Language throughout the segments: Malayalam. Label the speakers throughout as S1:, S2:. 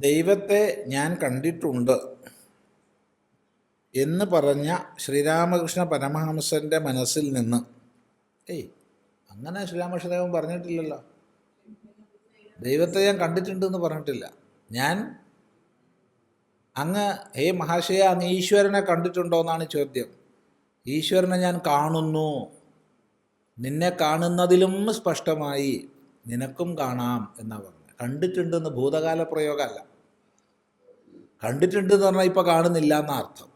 S1: ദൈവത്തെ ഞാൻ കണ്ടിട്ടുണ്ട് എന്ന് പറഞ്ഞ ശ്രീരാമകൃഷ്ണ പരമഹംസന്റെ മനസ്സിൽ നിന്ന്. ഏയ് അങ്ങനെ ശ്രീരാമകൃഷ്ണദേവൻ പറഞ്ഞിട്ടില്ലല്ലോ. ദൈവത്തെ ഞാൻ കണ്ടിട്ടുണ്ടെന്ന് പറഞ്ഞിട്ടില്ല. ഞാൻ അങ്ങ് ഹേ മഹാശയ അങ്ങ് ഈശ്വരനെ കണ്ടിട്ടുണ്ടോ എന്നാണ് ചോദ്യം. ഈശ്വരനെ ഞാൻ കാണുന്നു. നിന്നെ കാണുന്നതിലും സ്പഷ്ടമായി നിനക്കും കാണാം എന്നാണ് കണ്ടിട്ടുണ്ടെന്ന് ഭൂതകാല പ്രയോഗമല്ല. കണ്ടിട്ടുണ്ട് എന്ന് പറഞ്ഞാൽ ഇപ്പം കാണുന്നില്ല എന്ന അർത്ഥം.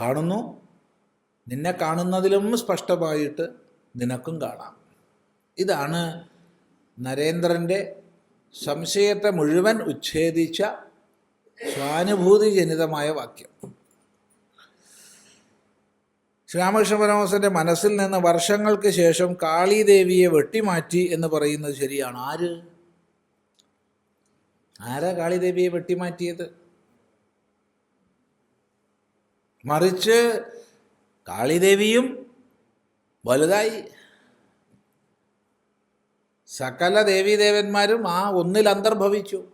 S1: കാണുന്നു. നിന്നെ കാണുന്നതിലും സ്പഷ്ടമായിട്ട് നിനക്കും കാണാം. ഇതാണ് നരേന്ദ്രന്റെ സംശയത്തെ മുഴുവൻ ഉച്ഛേദിച്ച സ്വാനുഭൂതിജനിതമായ വാക്യം. ശ്രീരാമകൃഷ്ണ പരമഹംസന്റെ മനസ്സിൽ നിന്ന് വർഷങ്ങൾക്ക് ശേഷം കാളിദേവിയെ വെട്ടിമാറ്റി എന്ന് പറയുന്നത് ശരിയാണ്. ആര്? ആരാ കാളിദേവിയെ വെട്ടിമാറ്റിയത്? മറിച്ച് കാളിദേവിയും വലുതായി. സകല ദേവീദേവന്മാരും ആ ഒന്നിൽ അന്തർഭവിച്ചു.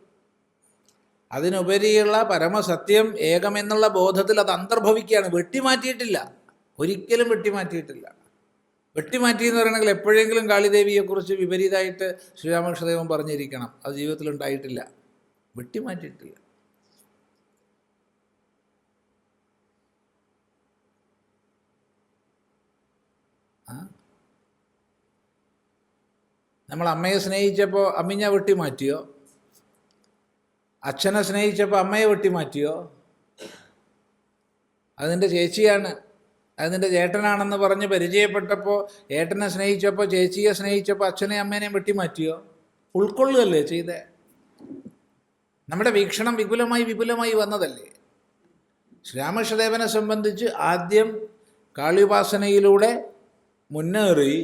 S1: അതിനുപരിയുള്ള പരമസത്യം ഏകമെന്നുള്ള ബോധത്തിൽ അത് അന്തർഭവിക്കുകയാണ്. വെട്ടിമാറ്റിയിട്ടില്ല. ഒരിക്കലും വെട്ടിമാറ്റിയിട്ടില്ല. വെട്ടിമാറ്റി എന്ന് പറയണമെങ്കിൽ എപ്പോഴെങ്കിലും കാളിദേവിയെക്കുറിച്ച് വിപരീതമായിട്ട് ശ്രീരാമകൃഷ്ണദേവൻ പറഞ്ഞിരിക്കണം. അത് ജീവിതത്തിൽ ഉണ്ടായിട്ടില്ല വെട്ടിമാറ്റിയിട്ടില്ല നമ്മൾ അമ്മയെ സ്നേഹിച്ചപ്പോൾ അമ്മിഞ്ഞ വെട്ടിമാറ്റിയോ? അച്ഛനെ സ്നേഹിച്ചപ്പോൾ അമ്മയെ വെട്ടിമാറ്റിയോ? അതിന്റെ ചേച്ചിയാണ് അതിന്റെ ചേട്ടനാണെന്ന് പറഞ്ഞ് പരിചയപ്പെട്ടപ്പോൾ ഏട്ടനെ സ്നേഹിച്ചപ്പോൾ ചേച്ചിയെ സ്നേഹിച്ചപ്പോൾ അച്ഛനെയും അമ്മേനെയും വെട്ടി മാറ്റിയോ ഉൾക്കൊള്ളുകയല്ലേ ചെയ്തേ? നമ്മുടെ വീക്ഷണം വിപുലമായി വിപുലമായി വന്നതല്ലേ? ശ്രീരാമകൃഷ്ണദേവനെ സംബന്ധിച്ച് ആദ്യം കാളിയുപാസനയിലൂടെ മുന്നേറി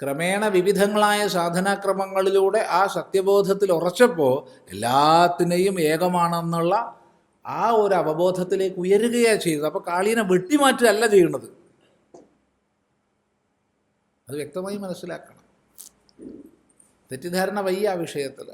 S1: ക്രമേണ വിവിധങ്ങളായ സാധനാക്രമങ്ങളിലൂടെ ആ സത്യബോധത്തിൽ ഉറച്ചപ്പോൾ എല്ലാത്തിനെയും ഏകമാണെന്നുള്ള ആ ഒരു അവബോധത്തിലേക്ക് ഉയരുകയാണ് ചെയ്തത് അപ്പോൾ കാളീനെ വെട്ടിമാറ്റുകയല്ല ചെയ്യുന്നത് അത് വ്യക്തമായി മനസ്സിലാക്കണം. തെറ്റിദ്ധാരണ വയ്യ ആ വിഷയത്തിൽ